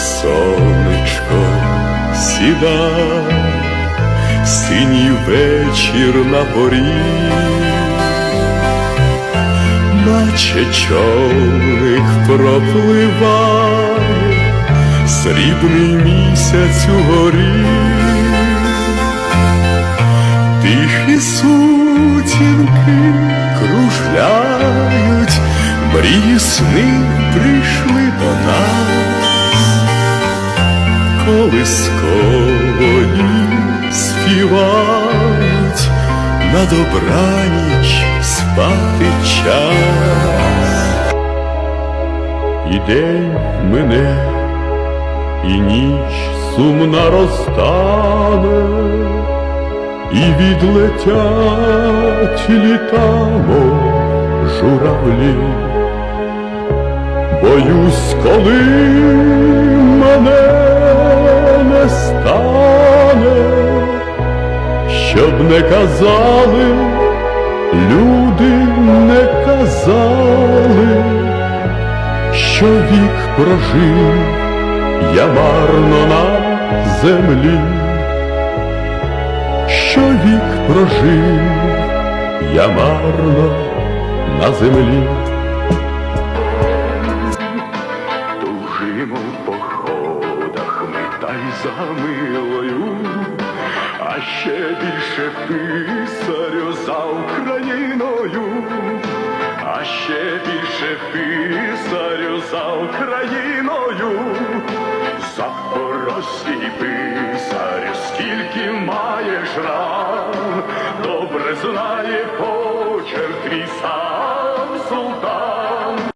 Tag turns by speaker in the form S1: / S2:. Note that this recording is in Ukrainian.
S1: сонечко сіда, синій вечір на порі, наче човник пропливає, срібний місяць угорі, тихі сутінки кружляють, мрії сни прийшли до нас, колискової співають, на добраніч спати час. І день мине, і ніч сумна розтане, і відлетять літамо журавлі. Боюсь, коли щоб не казали, люди не казали, що вік прожив я марно на землі, що вік прожив я марно на землі.
S2: Тужимо в походах ми та й за милою, а ще більше писарю за Україною, а ще більше писарю за Україною, Запорозький писарю, скільки маєш ран, добре знає почерк твій сам.